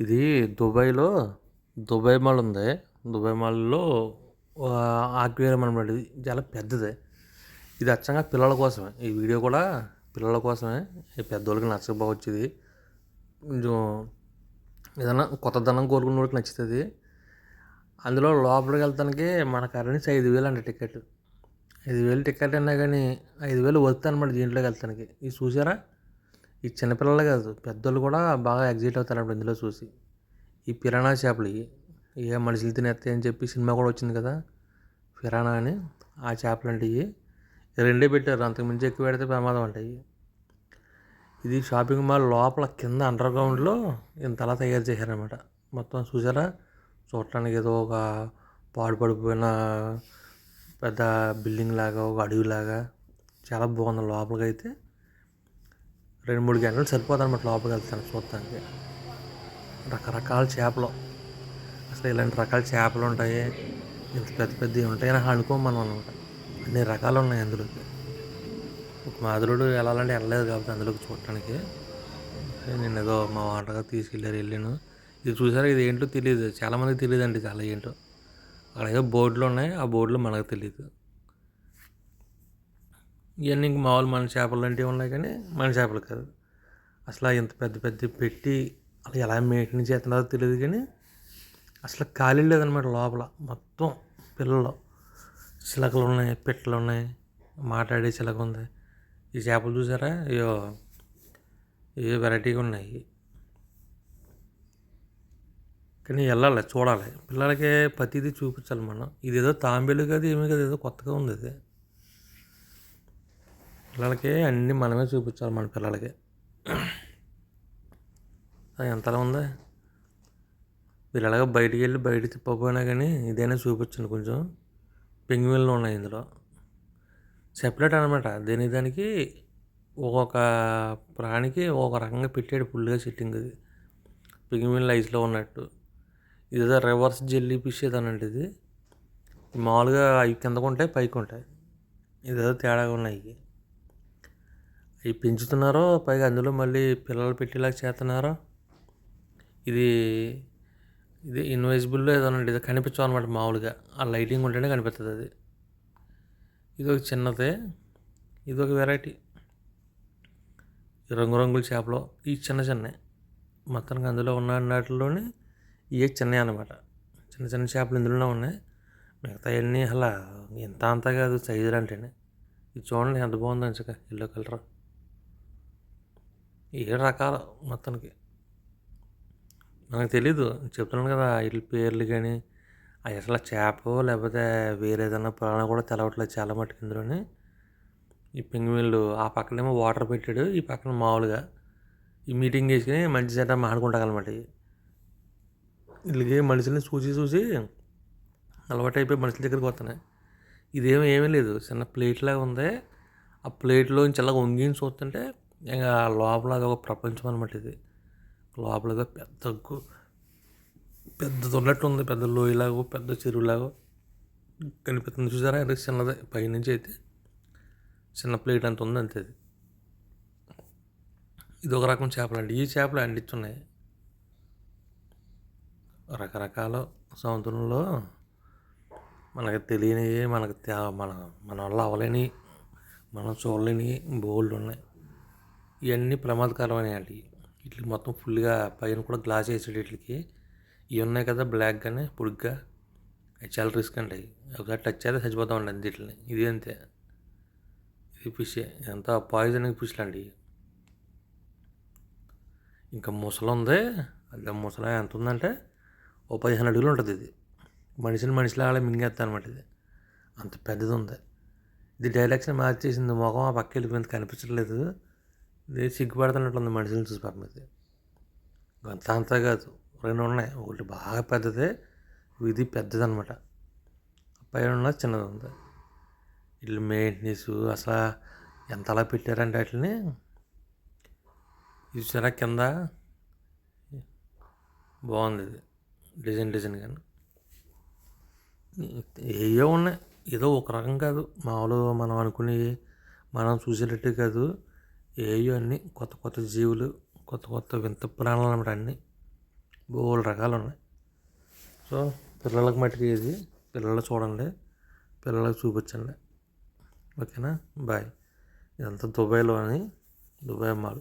ఇది దుబాయ్‌లో Dubai mall ఉంది. దుబాయ్ మాల్‌లో ఆక్వేరియం అనమాట ఇది. చాలా పెద్దది. ఇది అచ్చంగా పిల్లల కోసమే. ఈ వీడియో కూడా పిల్లల కోసమే. పెద్దోళ్ళకి నచ్చకపోవచ్చు ఇది. కొంచెం ఏదన్నా కొత్తదనం వాళ్ళకి నచ్చుతుంది అందులో లోపలికి వెళ్తానికి మన కరెన్సీ 5000 అంట టికెట్. ఐదు వేలు టికెట్ అన్నా గానీ 5000 వర్త్ అనమాట దీంట్లోకి వెళ్తానికి. ఇది చూసారా? ఈ చిన్నపిల్లలు కాదు పెద్దోళ్ళు కూడా బాగా ఎగ్జైట్ అవుతారన్నమాట ఇందులో చూసి. ఈ పిరాణా చేపలు ఏ మనుషులు తినేస్తాయి అని చెప్పి సినిమా కూడా వచ్చింది కదా! ఫిరాణా అని. ఆ చేపలు అంటే రెండే పెట్టారు. అంతకు మించి ఎక్కువ పెడితే ప్రమాదం అంటాయి ఇది షాపింగ్ మాల్ లోపల కింద అండర్ గ్రౌండ్‌లో ఇంతలా తయారు చేశారనమాట. మొత్తం చూసారా? చూడటానికి ఏదో ఒక పాడుపడిపోయిన పెద్ద బిల్డింగ్ లాగా, ఒక అడవిలాగా చాలా బాగుంది లోపలికైతే. 2, 3 గంటలు సరిపోదనమాట లోపలికి వెళ్తాను చూడటానికి. రకరకాల చేపలు. అసలు ఇలాంటి రకాల చేపలు ఉంటాయి. ఇంత పెద్ద పెద్దవి ఉంటాయని అనుకోము మనం అనమాట. అన్ని రకాలు ఉన్నాయి అందులోకి. ఒక మాధురుడు వెళ్ళాలంటే వెళ్ళలేదు కాబట్టి అందులోకి చూడటానికి. నేను ఏదో మా వాటగా గారు వెళ్ళాను. ఇది చూసారా? ఇది ఏంటో తెలియదు చాలా తెలియదు అండి చాలా ఏంటో. అక్కడ ఏదో బోర్డులు ఉన్నాయి. ఆ బోర్డులు మనకు తెలియదు ఇవన్నీ ఇంక మామూలు మన చేపలు లాంటివి ఉన్నాయి కానీ మన చేపలు కాదు. అసలు ఇంత పెద్ద పెద్ద పెట్టి అలా ఎలా మెయింటైన్ చేస్తున్నారో తెలియదు కానీ అసలు ఖాళీ లేదనమాట లోపల. మొత్తం పిల్లలు. చిలకలు ఉన్నాయి. పిట్టలు ఉన్నాయి. మాట్లాడే చిలక ఉంది. ఈ చేపలు చూసారా? అయ్యో! ఏ వెరైటీగా ఉన్నాయి. కానీ వెళ్ళాలి చూడాలి. పిల్లలకి ప్రతిదీ చూపించాలి మనం. ఇదేదో తాంబేలు కాదు ఏమీ కాదు. ఏదో కొత్తగా ఉంది అది పిల్లలకి అన్నీ మనమే చూపించాలి మన పిల్లలకి. ఎంతలా ఉందా మీరు బయటికి వెళ్ళి బయట తిప్పకపోయినా కానీ ఇదైనా చూపించండి కొంచెం. పెంగ్విన్‌లు ఉన్నాయి ఇందులో. సెపరేట్ అనమాట. దీని దానికి ఒక్కొక్క ప్రాణికి ఒక్కొక్క రకంగా పెట్టాడు ఫుల్‌గా సెట్టింగ్ అది. పెంగ్విన్‌లు ఐస్‌లో ఉన్నట్టు. ఇదేదో రివర్స్ జెల్లీ ఫిష్ ఏదోనంట ఇది. మామూలుగా అవి కిందకు ఉంటాయి పైకి ఉంటాయి ఇదేదో తేడాగా ఉన్నాయి అవి పెంచుతున్నారో పైగా అందులో మళ్ళీ పిల్లలు పెట్టేలాగా చేస్తున్నారో ఇది ఇది ఇన్విజిబుల్లో ఏదోనండి ఇది కనిపించవనమాట మామూలుగా. ఆ లైటింగ్ ఉంటేనే కనిపిస్తుంది అది. ఇది ఒక చిన్నది. ఒక వెరైటీ. రంగురంగుల చేపలు. ఈ చిన్న చిన్న మొత్తానికి అందులో ఉన్న అన్నిటిలోని ఇయే చిన్నవి అనమాట. చిన్న చిన్న చేపలు ఇందులోనే ఉన్నాయి. మిగతా అన్నీ అలా ఇంత అంత కాదు సైజులు అంటేనే. ఇది చూడండి ఎంత బాగుందో అంచక ఎల్లో కలర్. ఏడు రకాల మొత్తానికి. మనకు తెలీదు. చెప్తున్నాను కదా! వీటి పేర్లు కానీ అవి అసలు చేప లేకపోతే వేరే ఏదైనా ప్రాణో కూడా తెలవట్లేదు చాలా మట్టుకు ఇందులోని. ఈ పెంగ్విన్‌లు ఆ పక్కనేమో వాటర్ పెట్టాడు. ఈ పక్కన మామూలుగా ఈ మీటింగ్ వేసుకుని మంచి చెడ్డ మాట్లాడుకుంటారనమాట ఇయి. మనుషుల్ని చూసి చూసి అలవాటైపోయి మనుషుల దగ్గరికి వస్తున్నాయి. ఇదేమో ఏమీ లేదు. చిన్న ప్లేట్ లాగా ఉంది. ఆ ప్లేట్‌లోంచి ఇలాగ వంగిని చూస్తుంటే ఇంకా లోపల అదొక ప్రపంచం అనమాట ఇది. లోపలగా పెద్ద పెద్దది పెద్దది ఉన్నట్టుంది. పెద్ద లోయలాగో, పెద్ద చెరువులాగో కనిపిస్తుంది చూసారా? అంటే చిన్నదే పైనుంచి అయితే చిన్న ప్లేట్ అంత ఉంది అంతే అది. ఒక రకం చేపలు అండి ఈ చేపలు అంటించున్నాయి. రకరకాల సముద్రంలో మనకు తెలియనివి మనకు తే మన మన వల్ల అవ్వలేనివి మనం బోల్డ్ ఉన్నాయి ఇయన్నీ ప్రమాదకరమైనయండి. వీటికి మొత్తం ఫుల్‌గా పైన కూడా గ్లాస్ వేసాడు వీటికి ఇవి ఉన్నాయి కదా! బ్లాక్‌గానే పొడుగ్గా అవి చాలా రిస్క్ అండి ఒకసారి టచ్ అయితే చచ్చిపోతాం అండి ఈట్లిని. ఇది అంతే. ఇది ఫిషే. ఎంత పాయిజనింగ్ ఫిష్‌లండి అండి ఇంకా ముసలుంది. అదే ఎంత ఉందంటే ఓ 15 అడుగులు ఉంటుంది ఇది. మనిషిని మనిషిలాగా మింగేత్తదనమాట ఇది. అంత పెద్దది ఉంది ఇది డైరెక్షన్ మార్చేసింది. మొఖం ఆ పక్క వెళ్ళిపోయింది కనిపించట్లేదు. ఇది సిగ్గుపడుతున్నట్లుంది మనుషుల్ని చూసి పాపం అంత అంతా కాదు. రెండు ఉన్నాయి. ఒకటి బాగా పెద్దది. ఇది పెద్దదనమాట. ఉంది వీళ్ళు మెయింటెనెన్స్ అసలు ఎంత ఎంతలా పెట్టారంటే వాటిని ఇది చూసారా కింద? బాగుంది ఇది డిజైన్ డిజైన్ కానీ ఏయో ఉన్నాయి. ఏదో ఒక రకం కాదు. మామూలుగా మనం అనుకుని మనం చూసేటట్టు కాదు. ఏయో అన్నీ కొత్త కొత్త జీవులు, కొత్త కొత్త వింత ప్రాణులనమాట అన్నీ. బోల్ రకాలు ఉన్నాయి. సో పిల్లలకి మట్టుకు ఇది. పిల్లలు చూడండి. పిల్లలకు చూపించండి. ఓకేనా? బాయ్. ఇదంతా దుబాయ్లోని దుబాయ్ మాల్.